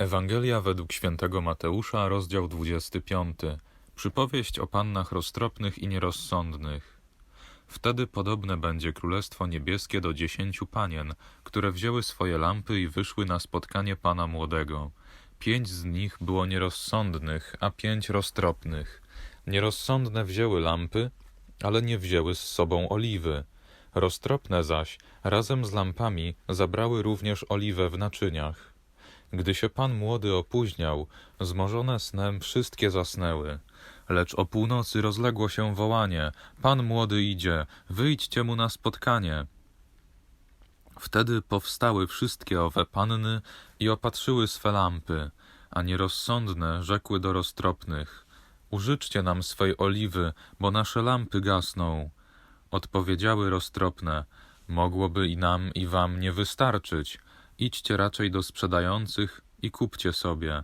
Ewangelia według świętego Mateusza, rozdział 25. Przypowieść o pannach roztropnych i nierozsądnych. Wtedy podobne będzie Królestwo Niebieskie do dziesięciu panien, które wzięły swoje lampy i wyszły na spotkanie Pana Młodego. Pięć z nich było nierozsądnych, a pięć roztropnych. Nierozsądne wzięły lampy, ale nie wzięły z sobą oliwy. Roztropne zaś, razem z lampami, zabrały również oliwę w naczyniach. Gdy się pan młody opóźniał, zmorzone snem wszystkie zasnęły. Lecz o północy rozległo się wołanie: Pan młody idzie, wyjdźcie mu na spotkanie. Wtedy powstały wszystkie owe panny i opatrzyły swe lampy, a nierozsądne rzekły do roztropnych: Użyczcie nam swej oliwy, bo nasze lampy gasną. Odpowiedziały roztropne: Mogłoby i nam, i wam nie wystarczyć. Idźcie raczej do sprzedających i kupcie sobie.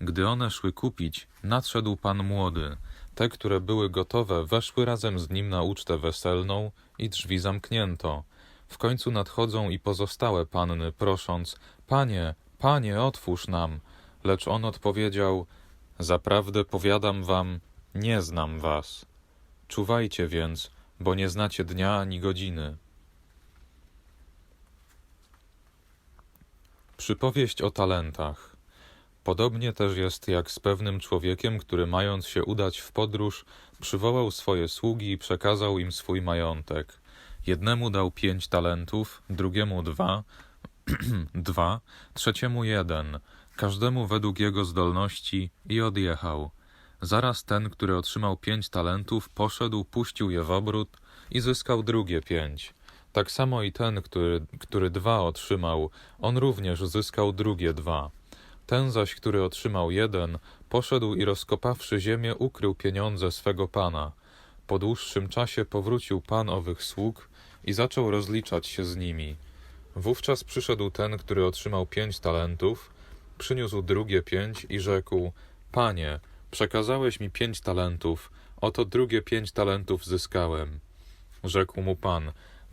Gdy one szły kupić, nadszedł pan młody. Te, które były gotowe, weszły razem z nim na ucztę weselną i drzwi zamknięto. W końcu nadchodzą i pozostałe panny, prosząc: Panie, panie, otwórz nam. Lecz on odpowiedział: Zaprawdę powiadam wam, nie znam was. Czuwajcie więc, bo nie znacie dnia ani godziny. Przypowieść o talentach. Podobnie też jest jak z pewnym człowiekiem, który mając się udać w podróż, przywołał swoje sługi i przekazał im swój majątek. Jednemu dał pięć talentów, drugiemu dwa, dwa, trzeciemu jeden, każdemu według jego zdolności i odjechał. Zaraz ten, który otrzymał pięć talentów, poszedł, puścił je w obrót i zyskał drugie pięć. Tak samo i ten, który, który dwa otrzymał, on również zyskał drugie dwa. Ten zaś, który otrzymał jeden, poszedł i rozkopawszy ziemię, ukrył pieniądze swego pana. Po dłuższym czasie powrócił pan owych sług i zaczął rozliczać się z nimi. Wówczas przyszedł ten, który otrzymał pięć talentów, przyniósł drugie pięć i rzekł: Panie, przekazałeś mi pięć talentów, oto drugie pięć talentów zyskałem. Rzekł mu pan: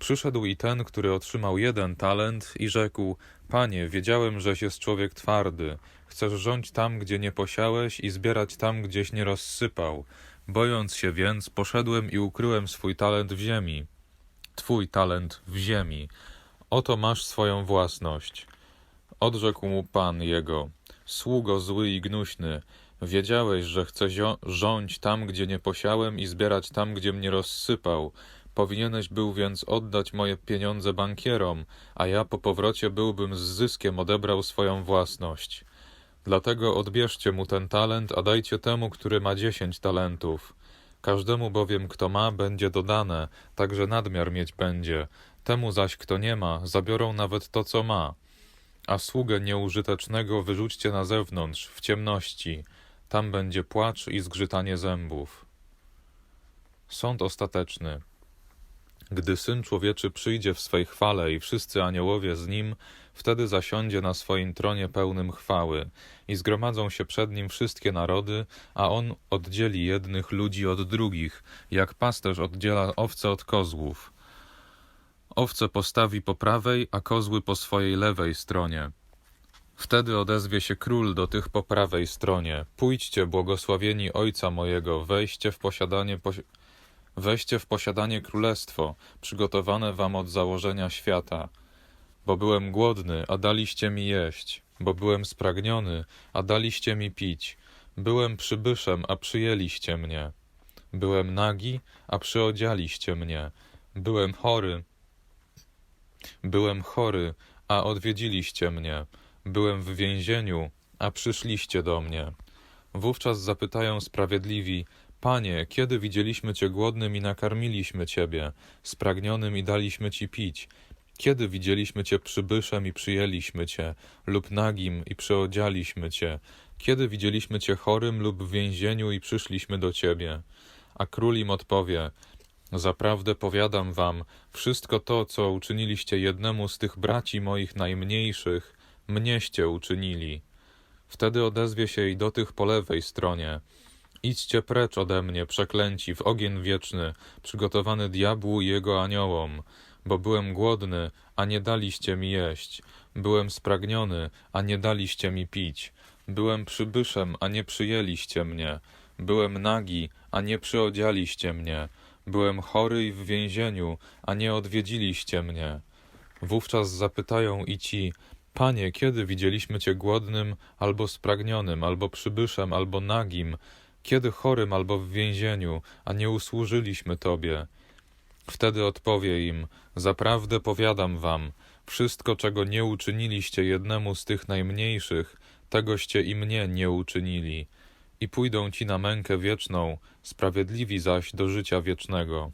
Przyszedł i ten, który otrzymał jeden talent i rzekł: Panie, wiedziałem, żeś jest człowiek twardy. Chcesz rządź tam, gdzie nie posiałeś i zbierać tam, gdzieś nie rozsypał. Bojąc się więc, poszedłem i ukryłem swój talent w ziemi. Twój talent w ziemi. Oto masz swoją własność. Odrzekł mu pan jego: Sługo zły i gnuśny, wiedziałeś, że chcę rządź tam, gdzie nie posiałem i zbierać tam, gdzie mnie rozsypał. Powinieneś był więc oddać moje pieniądze bankierom, a ja po powrocie byłbym z zyskiem odebrał swoją własność. Dlatego odbierzcie mu ten talent, a dajcie temu, który ma dziesięć talentów. Każdemu bowiem, kto ma, będzie dodane, także nadmiar mieć będzie. Temu zaś, kto nie ma, zabiorą nawet to, co ma. A sługę nieużytecznego wyrzućcie na zewnątrz, w ciemności. Tam będzie płacz i zgrzytanie zębów. Sąd ostateczny. Gdy Syn Człowieczy przyjdzie w swej chwale i wszyscy aniołowie z Nim, wtedy zasiądzie na swoim tronie pełnym chwały i zgromadzą się przed Nim wszystkie narody, a On oddzieli jednych ludzi od drugich, jak pasterz oddziela owce od kozłów. Owce postawi po prawej, a kozły po swojej lewej stronie. Wtedy odezwie się król do tych po prawej stronie. Pójdźcie, błogosławieni Ojca mojego, wejście w posiadanie posi Weźcie w posiadanie królestwo, przygotowane wam od założenia świata. Bo byłem głodny, a daliście mi jeść, bo byłem spragniony, a daliście mi pić, byłem przybyszem, a przyjęliście mnie. Byłem nagi, a przyodzialiście mnie. Byłem chory, byłem chory, a odwiedziliście mnie. Byłem w więzieniu, a przyszliście do mnie. Wówczas zapytają sprawiedliwi, Panie, kiedy widzieliśmy Cię głodnym i nakarmiliśmy Ciebie, spragnionym i daliśmy Ci pić? Kiedy widzieliśmy Cię przybyszem i przyjęliśmy Cię, lub nagim i przyodzialiśmy Cię? Kiedy widzieliśmy Cię chorym lub w więzieniu i przyszliśmy do Ciebie? A król im odpowie, Zaprawdę powiadam wam, wszystko to, co uczyniliście jednemu z tych braci moich najmniejszych, mnieście uczynili. Wtedy odezwie się i do tych po lewej stronie. Idźcie precz ode mnie, przeklęci, w ogień wieczny, przygotowany diabłu i jego aniołom, bo byłem głodny, a nie daliście mi jeść, byłem spragniony, a nie daliście mi pić, byłem przybyszem, a nie przyjęliście mnie, byłem nagi, a nie przyodzialiście mnie, byłem chory i w więzieniu, a nie odwiedziliście mnie. Wówczas zapytają i ci, Panie, kiedy widzieliśmy Cię głodnym, albo spragnionym, albo przybyszem, albo nagim, kiedy chorym, albo w więzieniu, a nie usłużyliśmy Tobie? Wtedy odpowie im, zaprawdę powiadam wam, wszystko, czego nie uczyniliście jednemu z tych najmniejszych, tegoście i mnie nie uczynili. I pójdą ci na mękę wieczną, sprawiedliwi zaś do życia wiecznego.